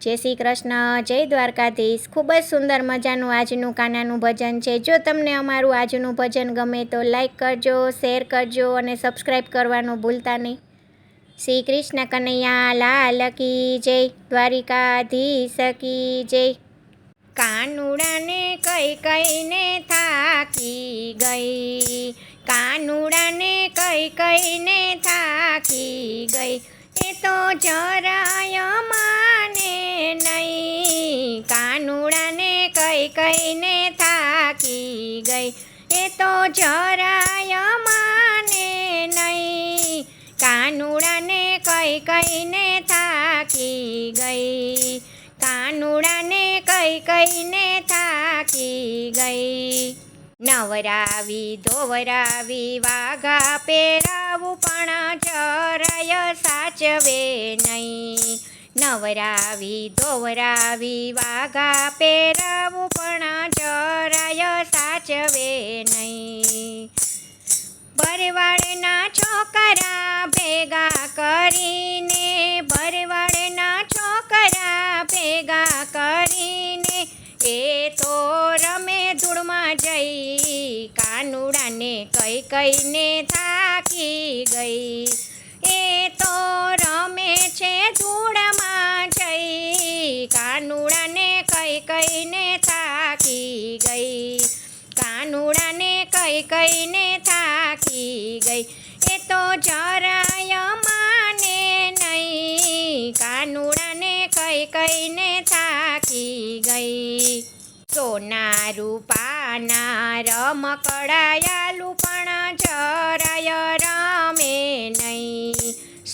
જય શ્રી કૃષ્ણ, જય દ્વારકાધીશ. ખૂબ જ સુંદર મજાનું આજનું કાનાનું ભજન છે. જો તમને અમારું આજનું ભજન ગમે તો લાઈક કરજો, શેર કરજો અને સબસ્ક્રાઈબ કરવાનું ભૂલતા નહીં. શ્રી કૃષ્ણ કનૈયા, લાલ કી જય, દ્વારિકાધીશ કી જય. કાનુડાને કઈ કઈને થાકી ગઈ. કાનુડાને કઈ કઈને થાકી ગઈ. એ તો જરાય નહીં કાનુડાને કઈ કઈને થાકી ગઈ. એ તો જરાય માને નહીં. કાનુડાને કઈ કઈને થાકી ગઈ. કાનુડાને કઈ કઈને થાકી ગઈ. નવરાવી ધોવરાવી વાઘા પહેરાવું પણ ચરાય સાચવે નહીં. નવરાવી ધોવરાવી વાઘા પહેરાવું, પણ ચરાય સાચવે નહીં. ભરવાડના છોકરા ભેગા કરીને ભરવાડના છોકરા ભેગા કરીને, એ તો રમે ધૂળમાં જઈ, કાનુડાને કઈ કઈને થાકી ગઈ. એ તો રમે છે જઈ કાનુડાને કઈ કઈને થાકી ગઈ. કાનુડાને કઈ કઈને થાકી ગઈ. એ તો જરાય માને નહીં. કાનુડાને કઈ કઈને થાકી ગઈ. સોના રૂપાના રમકડાયાલું પણ જરાય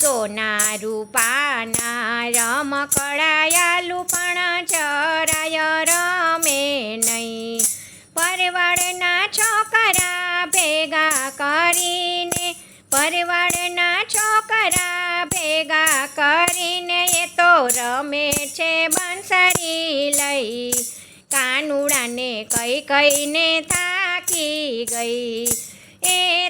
સોના રૂપાના રમકડાયાલું પણ ચરાય રમે નહીં. પરવાડના છોકરા ભેગા કરીને પરવાડના છોકરા ભેગા કરીને એ તો રમે છે બંસરી લઈ. કાનુડાને કઈ કઈને થાકી ગઈ. એ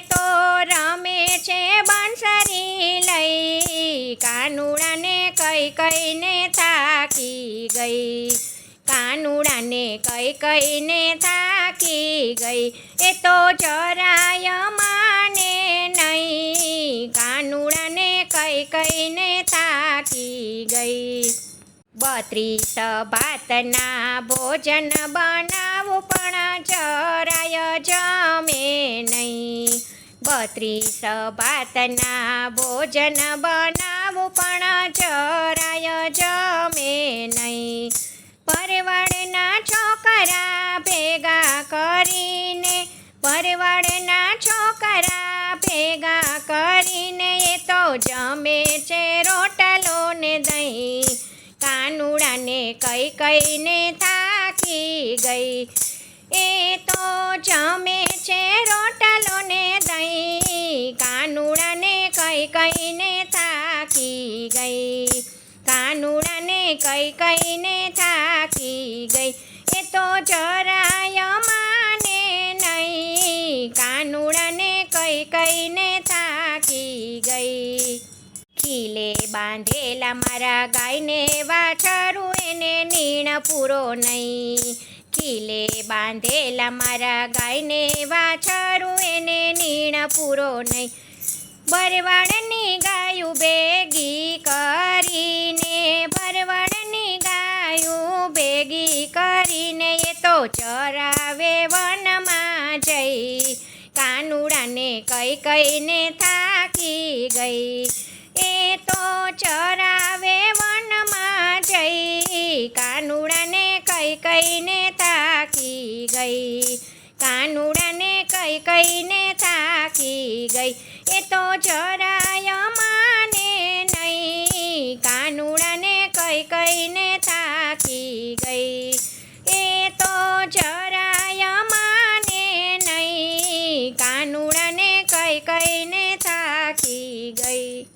કઈ કઈને થાકી ગઈ. એ તો જરાય માને નહીં. કાનુડાને કઈ કઈને થાકી ગઈ. બત્રીસ ભાતના ભોજન બનાવું પણ જરાય જમે નહીં. બત્રીસ ભાતના ભોજન બનાવું પણ જરાય છે રોટલો ને દહીં. કાનુડાને કઈ કઈને થાકી ગઈ. એ તો જમે છે રોટલો ને દહીં. કાનુડાને કઈ કઈને થાકી ગઈ. કાનુડાને કઈ કઈને થાકી ગઈ. એ તો જરાય માને નહીં. કાનુડાને કઈ કઈને બાંધેલા મારા ગાયને વાછરું એને નીણ પૂરો નહીં. ખીલે બાંધેલા મારા ગાયને વાછરું એને નીણ પૂરો નહીં. ભરવાડની ગાયું ભેગી કરીને ભરવાડની ગાયું ભેગી કરીને એ તો ચરાવે વનમાં જઈ. કાનુડાને કઈ કઈને થાકી ગઈ. તો ચરાવે વનમાં જઈ. કાનુડાને કઈ કઈને થાકી ગઈ. કાનુડાને કઈ કઈને થાકી ગઈ. એ તો ચરાય માને નહીં. કાનુડાને કઈ કઈને થાકી ગઈ. એ તો જરાય માને નહીં. કાનુડાને કઈ કઈને થાકી ગઈ.